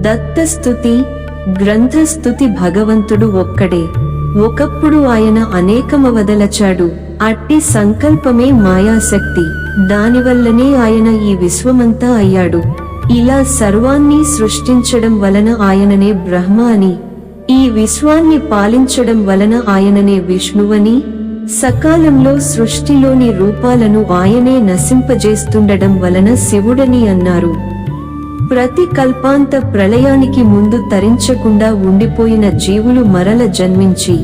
దత్తస్థుతి గ్రంథస్థుతి భగవంతుడు ఒక్కడే. ఒకప్పుడు ఆయన అనేకమవదలచాడు. అట్టి సంకల్పమే మాయాశక్తి. దానివల్లనే ఆయన ఈ విశ్వమంతా అయ్యాడు. ఇలా సర్వాన్ని సృష్టించడం వలన ఆయననే బ్రహ్మ అని ఈ విశ్వాన్ని పాలించడం వలన ఆయననే విష్ణువని సకాలంలో సృష్టిలోని రూపాలను ఆయనే నశింపజేస్తుండడం వలన శివుడని అన్నారు. ప్రతి కల్పాంత ప్రళయానికి ముందు తరించకుండా ఉండిపోయిన జీవులు మరల జన్మించి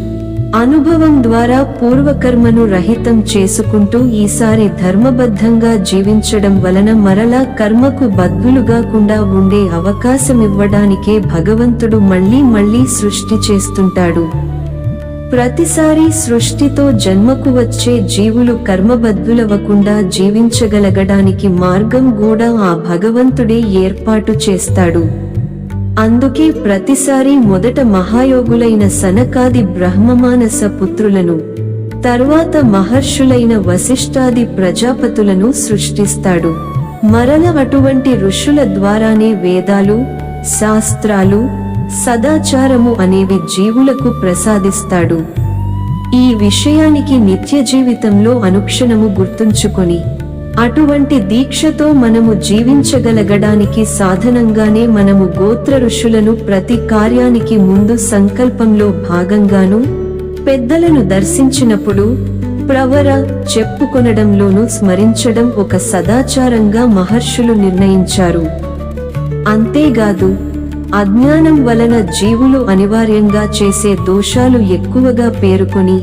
అనుభవం ద్వారా పూర్వకర్మను రహితం చేసుకుంటూ ఈసారి ధర్మబద్ధంగా జీవించడం వలన మరలా కర్మకు బద్దులుగాకుండా ఉండే అవకాశమివ్వడానికే భగవంతుడు మళ్ళీ మళ్ళీ సృష్టి చేస్తుంటాడు. ప్రతిసారి సృష్టితో జన్మకు వచ్చే జీవులు కర్మబద్ధులవ్వకుండా జీవించగలగడానికి మార్గం కూడా ఆ భగవంతుడే ఏర్పాటు చేస్తాడు. అందుకే ప్రతిసారి మొదట మహాయోగులైన సనకాది బ్రహ్మమానస పుత్రులను తర్వాత మహర్షులైన వశిష్ఠాది ప్రజాపతులను సృష్టిస్తాడు. మరల అటువంటి ఋషుల ద్వారానే వేదాలు శాస్త్రాలు సదాచారము అనేవి జీవులకు ప్రసాదిస్తాడు. ఈ విషయానికి నిత్య జీవితంలో అనుక్షణము గుర్తుంచుకొని అటువంటి దీక్షతో మనము జీవించగలగడానికి సాధనంగానే మనము గోత్ర ఋషులను ప్రతి కార్యానికి ముందు సంకల్పంలో భాగంగాను పెద్దలను దర్శించినప్పుడు ప్రవర చెప్పుకొనడంలోనూ స్మరించడం ఒక సదాచారంగా మహర్షులు నిర్ణయించారు. అంతేగాదు అజ్ఞానం వలన జీవులు అనివార్యంగా చేసే దోషాలు ఎక్కువగా పేరుకొని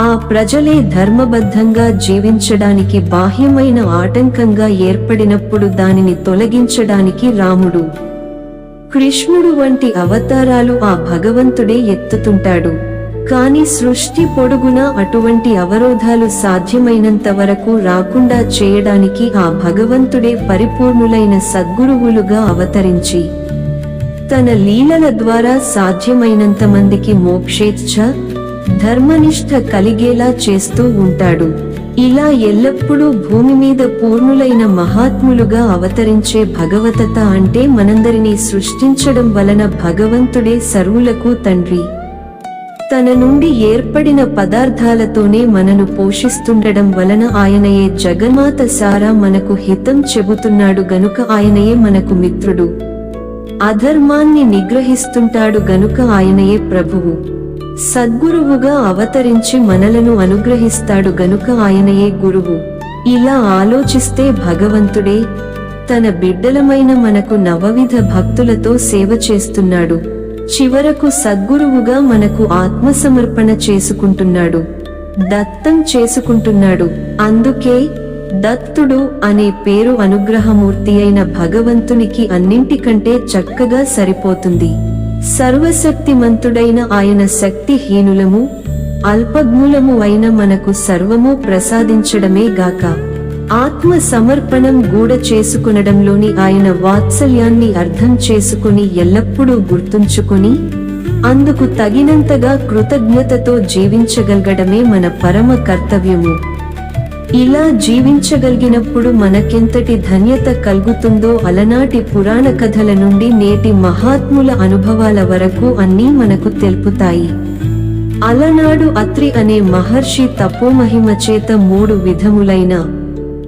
ఆ ప్రజలే ధర్మబద్ధంగా జీవించడానికి బాహ్యమైన ఆటంకంగా ఏర్పడినప్పుడు దానిని తొలగించడానికి రాముడు కృష్ణుడు వంటి అవతారాలు ఆ భగవంతుడే ఎత్తుతుంటాడు. కాని సృష్టి పొడుగునా అటువంటి అవరోధాలు సాధ్యమైనంత వరకు రాకుండా చేయడానికి ఆ భగవంతుడే పరిపూర్ణులైన సద్గురువులుగా అవతరించి తన లీలల ద్వారా సాధ్యమైనంత మందికి మోక్షేచ్ఛ ధర్మనిష్ట కలిగేలా చేస్తూ ఉంటాడు. ఇలా ఎల్లప్పుడూ భూమి మీద పూర్ణులైన మహాత్ములుగా అవతరించే భగవతత అంటే మనందరినీ సృష్టించడం వలన భగవంతుడే సర్వులకు తండ్రి. తన నుండి ఏర్పడిన పదార్థాలతోనే మనను పోషిస్తుండడం వలన ఆయనయే జగన్మాత సారా మనకు హితం చెబుతున్నాడు గనుక ఆయనయే మనకు మిత్రుడు. అధర్మాన్ని నిగ్రహిస్తుంటాడు గనుక ఆయనయే ప్రభువు. సద్గురువుగా అవతరించి మనలను అనుగ్రహిస్తాడు గనుక ఆయనయే గురువు. ఇలా ఆలోచిస్తే భగవంతుడే తన బిడ్డలమైన మనకు నవవిధ భక్తులతో సేవ చేస్తున్నాడు. చివరకు సద్గురువుగా మనకు ఆత్మసమర్పణ చేసుకుంటున్నాడు. దత్తం చేసుకుంటున్నాడు. అందుకే దత్తుడు అనే పేరు అనుగ్రహమూర్తి అయిన భగవంతునికి అన్నింటికంటే చక్కగా సరిపోతుంది. సర్వశక్తిమంతుడైన ఆయన శక్తిహీనులము అల్పజ్ఞులము అయిన మనకు సర్వము ప్రసాదించడమే గాక. ఆత్మ సమర్పణం గూడ చేసుకునడంలోని ఆయన వాత్సల్యాన్ని అర్థం చేసుకుని ఎల్లప్పుడూ గుర్తుంచుకుని అందుకు తగినంతగా కృతజ్ఞతతో జీవించగలగడమే మన పరమ కర్తవ్యము. ఇలా జీవించగలిగినప్పుడు మనకెంతటి ధన్యత కలుగుతుందో అలనాటి పురాణ కథల నుండి నేటి మహాత్ముల అనుభవాల వరకు అన్నీ మనకు తెలుపుతాయి. అలనాడు అత్రి అనే మహర్షి తపోమహిమ చేత మూడు విధములైన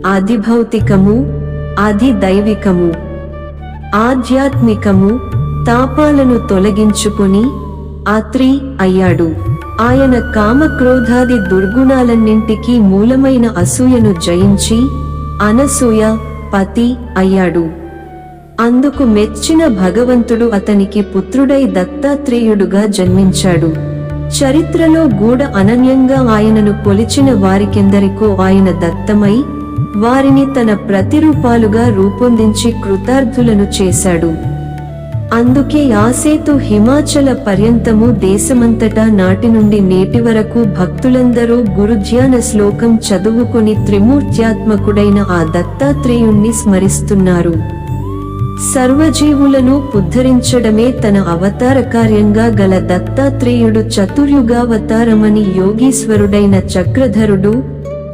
ఆదిభౌతికము ఆది దైవికము ఆధ్యాత్మికము తాపాలను తొలగించుకుని అత్రి అయ్యాడు. ఆయన కామక్రోధాది దుర్గుణాలన్నింటికీ మూలమైన అసూయను జయించి అనసూయ పతి అయ్యాడు. అందుకు మెచ్చిన భగవంతుడు అతనికి పుత్రుడై దత్తాత్రేయుడుగా జన్మించాడు. చరిత్రలో గూఢ అనన్యంగా ఆయనను కొలిచిన వారికెందరికో ఆయన దత్తమై వారిని తన ప్రతిరూపాలుగా రూపొందించి కృతార్థులను చేశాడు. అందుకే ఆసేతు హిమాచల పర్యంతము దేశమంతటా నాటి నుండి నేటి వరకు భక్తులందరూ గురుధ్యాన శ్లోకం చదువుకుని త్రిమూర్త్యాత్మకుడైన ఆ దత్తాత్రేయుణ్ణి స్మరిస్తున్నారు. సర్వజీవులను పుద్ధరించడమే తన అవతార కార్యంగా గల దత్తాత్రేయుడు చతుర్యుగావతారమని యోగీశ్వరుడైన చక్రధరుడు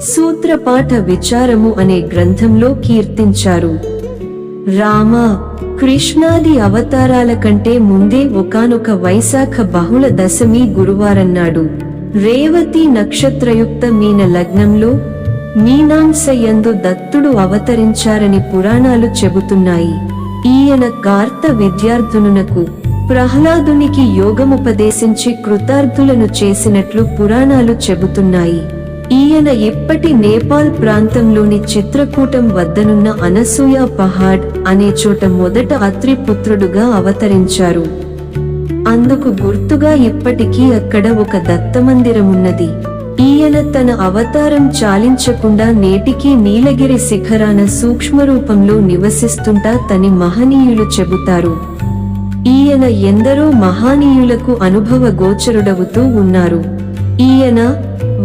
సూత్రపాఠ విచారము అనే గ్రంథంలో కీర్తించారు. రామ కృష్ణాది అవతారాల కంటే ముందే ఒకానొక వైశాఖ బహుళ దశమి గురువారన్నాడు. రేవతి నక్షత్రయుక్త మీన లగ్నంలో మీనాంశయందు దత్తుడు అవతరించారని పురాణాలు చెబుతున్నాయి. ఈయన కార్త విద్యార్థునునకు ప్రహ్లాదునికి యోగముపదేశించి కృతార్థులను చేసినట్లు పురాణాలు చెబుతున్నాయి. ఈయన ఇప్పటి నేపాల్ ప్రాంతంలోని చిత్రకూటం వద్దనున్న అనసూయ పహాడ్ అనే చోట మొదట అత్రి పుత్రుడుగా అవతరించారు. అందుకు గుర్తుగా ఇప్పటికీ అక్కడ ఒక దత్తమందిరమున్నది. ఈయన తన అవతారం చాలించకుండా నేటికి నీలగిరి శిఖరాన సూక్ష్మరూపంలో నివసిస్తుంటా తని మహనీయులు చెబుతారు. ఈయన ఎందరో మహానీయులకు అనుభవ గోచరుడవుతూ ఉన్నారు. ఈయన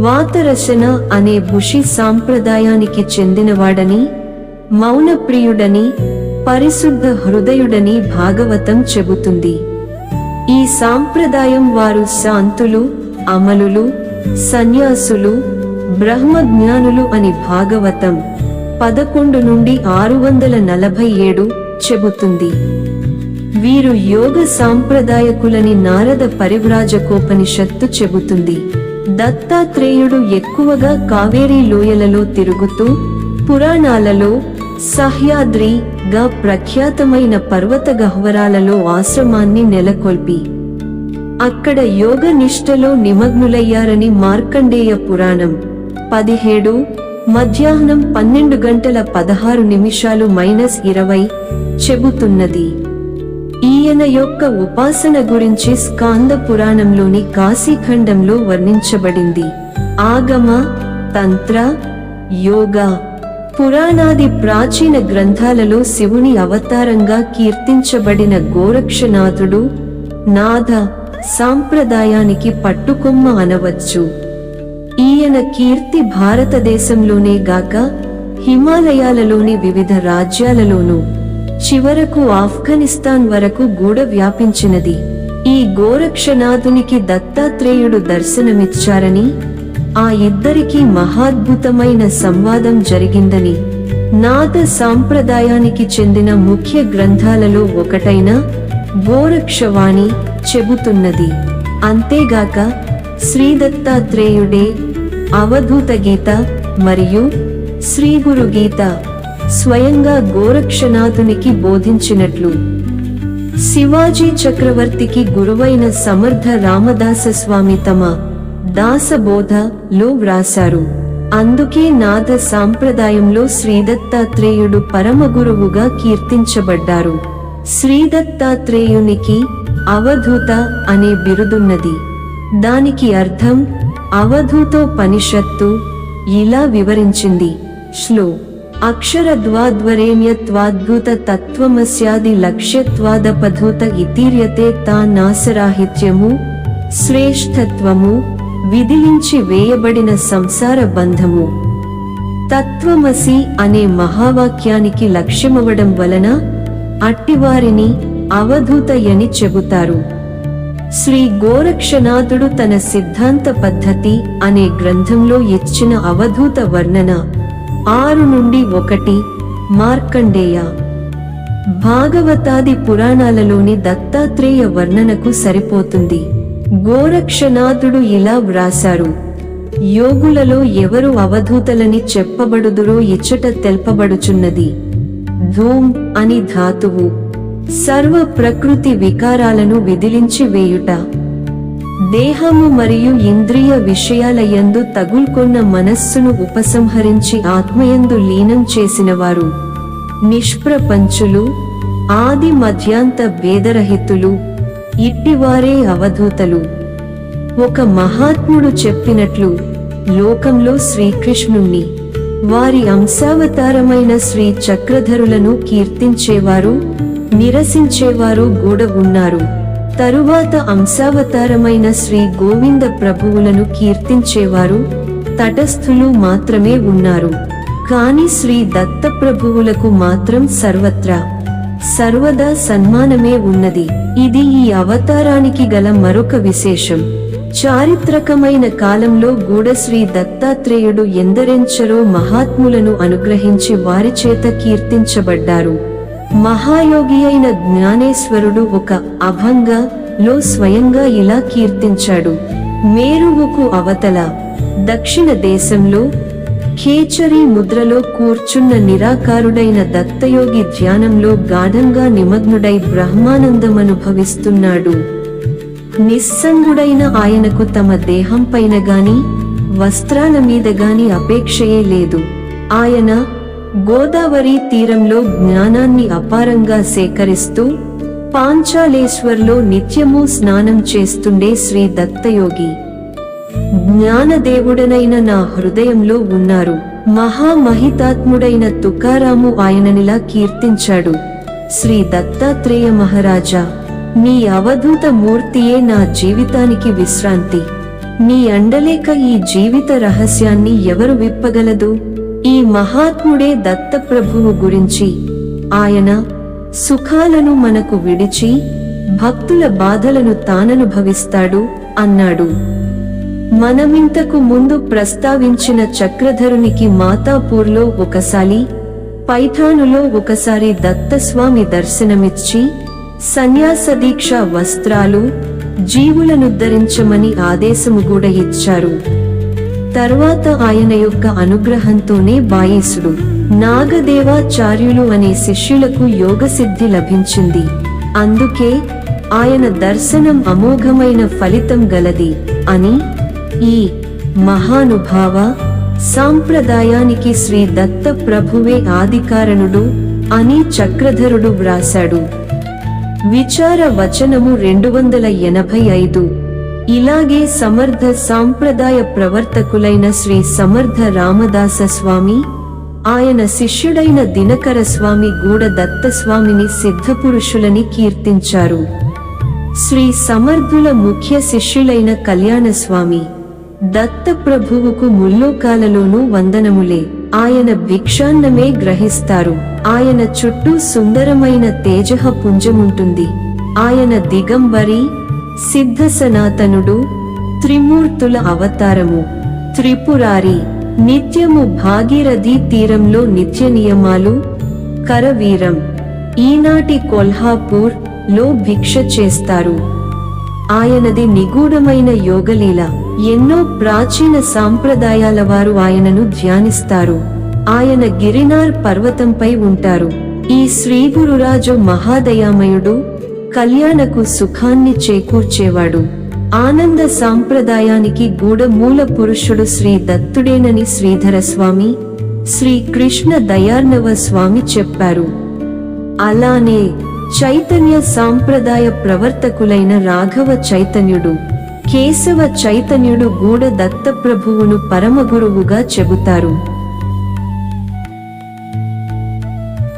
వాతరసన అనే భుషి సాంప్రదాయానికి చెందినవాడని మౌనప్రియుడని పరిశుద్ధ హృదయుడని భాగవతం చెబుతుంది. ఈ సాంప్రదాయం వారు శాంతులు అమలులు సన్యాసులు బ్రహ్మజ్ఞానులు అని భాగవతం పదకొండు నుండి ఆరు వందల నలభై ఏడు చెబుతుంది. వీరు యోగ సాంప్రదాయకులని నారద పరివ్రాజకోపనిషత్తు చెబుతుంది. దత్తాత్రేయుడు ఎక్కువగా కావేరీ లోయలలో తిరుగుతూ పురాణాలలో సహ్యాద్రిగా ప్రఖ్యాతమైన పర్వత గహ్వరాలలో ఆశ్రమాన్ని నెలకొల్పి అక్కడ యోగ నిష్టలో నిమగ్నులయ్యారని మార్కండేయ పురాణం. పదిహేడు మధ్యాహ్నం పన్నెండు గంటల పదహారు నిమిషాలు మైనస్ ఇరవై చెబుతున్నది. ఈయన యొక్క ఉపాసన గురించి స్కాంద పురాణంలోని కాశీఖండంలో వర్ణించబడింది. ఆగమ తంత్ర యోగా. పురాణాది ప్రాచీన గ్రంథాలలో శివుని అవతారంగా కీర్తించబడిన గోరక్షనాథుడు నాథ సాంప్రదాయానికి పట్టుకొమ్మ అనవచ్చు. ఈయన కీర్తి భారతదేశంలోనే గాక హిమాలయాలలోని వివిధ రాజ్యాలలోనూ చివరకు ఆఫ్ఘనిస్తాన్ వరకు గూడ వ్యాపించినది. ఈ గోరక్షనాథునికి దత్తాత్రేయుడు దర్శనమిచ్చారని ఆ ఇద్దరికి మహాద్భుతమైన సంవాదం జరిగిందని నాద సాంప్రదాయానికి చెందిన ముఖ్య గ్రంథాలలో ఒకటైన గోరక్షవాణి చెబుతున్నది. అంతేగాక శ్రీ దత్తాత్రేయుడే అవధూత గీత మరియు శ్రీగురు గీత స్వయంగా గోరక్షనాథునికి బోధించినట్లు. శివాజీ చక్రవర్తికి గురువైన సమర్థ రామదాస స్వామి తమ దాసబోధలో వ్రాశారు. అందుకే నాద సాంప్రదాయంలో శ్రీదత్తాత్రేయుడు పరమగురువుగా కీర్తించబడ్డారు. శ్రీదత్తాత్రేయునికి అవధూత అనే బిరుదున్నది. దానికి అర్థం అవధూతోపనిషత్తు ఇలా వివరించింది. శ్లో అక్షరద్వాద్వరేణ్యత్వాద్భుత తత్వమస్యాది లక్ష్యత్వాదపధూత ఇతీర్యతే తా నాసరాహిత్యము శ్రేష్ఠత్వము విధిలించి వేయబడిన సంసార బంధము తత్వమసి అనే మహావాక్యానికి లక్ష్యమవడం వలన అట్టివారిని అవధూతయని చెబుతారు శ్రీ గోరక్షనాథుడు తన సిద్ధాంత పద్ధతి అనే గ్రంథంలో ఇచ్చిన అవధూత వర్ణన ఆరు నుండి ఒకటి మార్కండేయ. భాగవతాది పురాణాలలోని దత్తాత్రేయ వర్ణనకు సరిపోతుంది. గోరక్షనాథుడు ఇలా వ్రాశారు. యోగులలో ఎవరు అవధూతలని చెప్పబడుదురో ఇచ్చట తెల్పబడుచున్నది. ధూమ్ అని ధాతువు. సర్వ ప్రకృతి వికారాలను విదిలించి వేయుట. దేహము మరియు ఇంద్రియ విషయాల యందు తగుల్కొన్న మనస్సును ఉపసంహరించి ఆత్మయందు లీనం చేసినవారు. నిష్ప్రపంచులు ఆది మధ్యాంత భేదరహితులు ఇట్టివారే అవధూతలు. ఒక మహాత్ముడు చెప్పినట్లు లోకంలో శ్రీకృష్ణుణ్ణి వారి అంశావతారమైన శ్రీ చక్రధరులను కీర్తించేవారు నిరసించేవారు గూడ ఉన్నారు. తరువాత అంశావతారమైన శ్రీ గోవింద ప్రభువులను కీర్తించేవారు తటస్థులు మాత్రమే ఉన్నారు. కాని శ్రీ దత్త ప్రభువులకు మాత్రం సర్వత్రా సర్వదా సన్మానమే ఉన్నది. ఇది ఈ అవతారానికి గల మరొక విశేషం. చారిత్రకమైన కాలంలో గూఢశ్రీ దత్తాత్రేయుడు ఎందరెంచరో మహాత్ములను అనుగ్రహించి వారి చేత కీర్తించబడ్డారు. మహాయోగి అయిన జ్ఞానేశ్వరుడు ఒక అభంగ లో స్వయంగా ఇలా కీర్తించాడు. మేరువుకు అవతల దక్షిణ దేశంలో ఖేచరీ ముద్రలో కూర్చున్న నిరాకారుడైన దత్తయోగి ధ్యానంలో గాఢంగా నిమగ్నుడై బ్రహ్మానందమనుభవిస్తున్నాడు నిస్సంగుడైన ఆయనకు తమ దేహంపైన గాని వస్త్రాల మీద గాని అపేక్షయే లేదు. ఆయన గోదావరి తీరంలో జ్ఞానాన్ని అపారంగా సేకరిస్తూ పాంచాలేశ్వర్లో నిత్యము స్నానం చేస్తుండే శ్రీ దత్తయోగి. జ్ఞానదేవుడనైన నా హృదయంలో ఉన్నారు. మహామహితాత్ముడైన తుకారాము ఆయననిలా కీర్తించాడు. శ్రీ దత్తాత్రేయ మహారాజా మీ అవధూత మూర్తియే నా జీవితానికి విశ్రాంతి. నీ అండలేక ఈ జీవిత రహస్యాన్ని ఎవరు విప్పగలదు? ఈ మహాత్ముడే దత్తప్రభువు గురించి ఆయన సుఖాలను మనకు విడిచి భక్తుల బాధలను తాననుభవిస్తాడు అన్నాడు. మనమింతకు ముందు ప్రస్తావించిన చక్రధరునికి మాతాపూర్లో ఒకసారి పైఠానులో ఒకసారి దత్తస్వామి దర్శనమిచ్చి సన్యాస దీక్ష వస్త్రాలు జీవులనుద్ధరించమని ఆదేశము కూడా ఇచ్చారు. తర్వాత ఆయన యొక్క అనుగ్రహంతోనే బాయేసుడు. నాగదేవాచార్యులు అనే శిష్యులకు యోగసిద్ధి లభించింది. అందుకే ఆయన దర్శనం అమోఘమైన ఫలితం గలది అని ఈ మహానుభావ సాంప్రదాయానికి శ్రీ దత్త ప్రభువే ఆదికారణుడు అని చక్రధరుడు వ్రాశాడు. విచార వచనము రెండు వందల ఎనభై ఐదు. ఇలాగే సమర్థ సాంప్రదాయ ప్రవర్తకులైన శ్రీ సమర్థ రామదాస స్వామి ఆయన శిష్యుడైన దినకర స్వామి గూడ దత్తస్వామిని సిద్ధపురుషులని కీర్తించారు. శ్రీ సమర్థుల ముఖ్య శిష్యులైన కళ్యాణ స్వామి దత్త ప్రభువుకు ముల్లోకాలలోనూ వందనములే. ఆయన భిక్షాన్నమే గ్రహిస్తారు. ఆయన చుట్టూ సుందరమైన తేజహ పుంజముంటుంది ఆయన దిగంబరి సిద్ధ సనాతనుడు త్రిమూర్తుల అవతారము. త్రిపురారి నిత్యము భాగీరథి తీరంలో నిత్య నియమాలు కరవీరం ఈనాటి కొల్హాపూర్లో భిక్ష చేస్తారు. ఆయనది నిగూఢమైన యోగలీల. ఎన్నో ప్రాచీన సాంప్రదాయాల వారు ఆయనను ధ్యానిస్తారు. ఆయన గిరినార్ పర్వతంపై ఉంటారు. ఈ శ్రీ గురురాజు మహాదయామయుడు కళ్యాణకు సుఖాన్ని చేకూర్చేవాడు. ఆనంద సాంప్రదాయానికి గూఢ మూల పురుషుడు శ్రీ దత్తుడేనని శ్రీధర స్వామి శ్రీ కృష్ణ దయార్ణవ స్వామి చెప్పారు. అలానే చైతన్య సాంప్రదాయ ప్రవర్తకులైన రాఘవ చైతన్యుడు కేశవ చైతన్యుడు గూఢ దత్తప్రభువును పరమగురువుగా చెబుతారు.